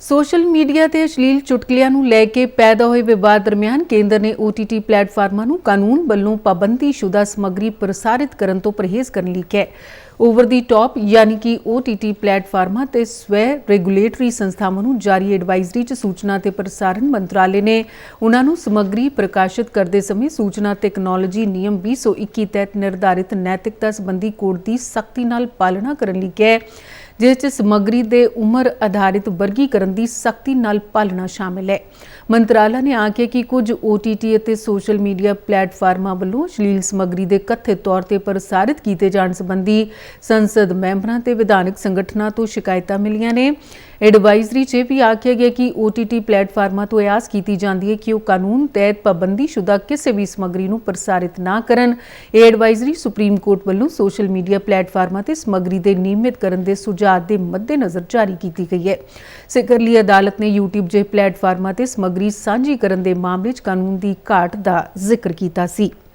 Social media ਤੇ ਅਸ਼ਲੀਲ ਚੁਟਕਲਿਆਂ ਨੂੰ ਲੈ ਕੇ ਪੈਦਾ ਹੋਏ ਵਿਵਾਦ ਦਰਮਿਆਨ ਕੇਂਦਰ ਨੇ OTT ਪਲੇਟਫਾਰਮਾਂ ਨੂੰ ਕਾਨੂੰਨ ਵੱਲੋਂ ਪਾਬੰਦੀਸ਼ੁਦਾ ਸਮੱਗਰੀ ਪ੍ਰਸਾਰਿਤ ਕਰਨ ਤੋਂ ਪਰਹੇਜ਼ ਕਰਨ ਲਈ ਕਿਹਾ ਓਵਰ ਦੀ ਟਾਪ ਯਾਨੀ ਕਿ OTT ਪਲੇਟਫਾਰਮਾਂ ਤੇ ਸਵੈ ਰੈਗੂਲੇਟਰੀ ਸੰਸਥਾਵਾਂ ਨੂੰ ਜਾਰੀ ਐਡਵਾਈਜ਼ਰੀ 'ਚ ਸੂਚਨਾ ਤੇ ਪ੍ਰਸਾਰਣ ਮੰਤਰਾਲੇ ਨੇ ਉਹਨਾਂ ਨੂੰ ਸਮੱਗਰੀ ਪ੍ਰਕਾਸ਼ਿਤ ਕਰਦੇ ਸਮੇਂ ਸੂਚਨਾ ਤਕਨਾਲੋਜੀ ਨਿਯਮ 2021 ਤਹਿਤ ਨਿਰਧਾਰਿਤ ਨੈਤਿਕਤਾ ਸੰਬੰਧੀ ਕੋਡ ਦੀ ਸਖਤੀ ਨਾਲ ਪਾਲਣਾ ਕਰਨ ਲਈ ਕਿਹਾ ਜਿਸ 'ਚ ਸਮੱਗਰੀ ਦੇ ਉਮਰ ਆਧਾਰਿਤ ਵਰਗੀਕਰਨ ਦੀ ਸਖਤੀ ਨਾਲ ਪਾਲਣਾ ਸ਼ਾਮਿਲ ਹੈ। ਮੰਤਰਾਲਾ ਨੇ ਆਖਿਆ ਕਿ ਕੁਝ OTT ਅਤੇ ਸੋਸ਼ਲ ਮੀਡੀਆ ਪਲੇਟਫਾਰਮਾਂ ਵੱਲੋਂ ਅਸ਼ਲੀਲ ਸਮੱਗਰੀ ਦੇ ਕਥਿਤ ਤੌਰ ਤੇ ਪ੍ਰਸਾਰਿਤ ਕੀਤੇ ਜਾਣ ਸੰਬੰਧੀ ਸੰਸਦ ਮੈਂਬਰਾਂ ਤੇ ਵਿਧਾਨਕ ਸੰਗਠਨਾਂ ਤੋਂ ਸ਼ਿਕਾਇਤਾਂ ਮਿਲੀਆਂ ਨੇ। ਐਡਵਾਈਜ਼ਰੀ 'ਚ ਇਹ ਵੀ ਆਖਿਆ ਗਿਆ ਕਿ OTT ਪਲੇਟਫਾਰਮਾਂ ਤੋਂ ਆਸ ਕੀਤੀ ਜਾਂਦੀ ਹੈ ਕਿ ਉਹ ਕਾਨੂੰਨ ਤਹਿਤ ਪਾਬੰਦੀਸ਼ੁਦਾ ਕਿਸੇ ਵੀ ਸਮੱਗਰੀ ਨੂੰ ਪ੍ਰਸਾਰਿਤ ਨਾ ਕਰਨ। ਇਹ ਐਡਵਾਈਜ਼ਰੀ ਸੁਪਰੀਮ ਕੋਰਟ ਵੱਲੋਂ ਸੋਸ਼ਲ ਮੀਡੀਆ ਪਲੇਟਫਾਰਮਾਂ ਤੇ ਸਮੱਗਰੀ ਦੇ ਨਿਯਮਿਤ ਕਰਨ ਦੇ ਸੁਝਾਅ ਦੇ ਮੱਦੇਨਜ਼ਰ ਜਾਰੀ ਕੀਤੀ ਗਈ ਹੈ। ਸਿਕਰਲੀ ਅਦਾਲਤ ਨੇ YouTube ਜਿਹੇ ਪਲੇਟਫਾਰਮਾਂ ਤੇ ਸਮੱਗਰੀ ਸਾਂਝੀ ਕਰਨ ਦੇ ਮਾਮਲੇ 'ਚ ਕਾਨੂੰਨ ਦੀ ਘਾਟ ਦਾ ਜ਼ਿਕਰ ਕੀਤਾ ਸੀ।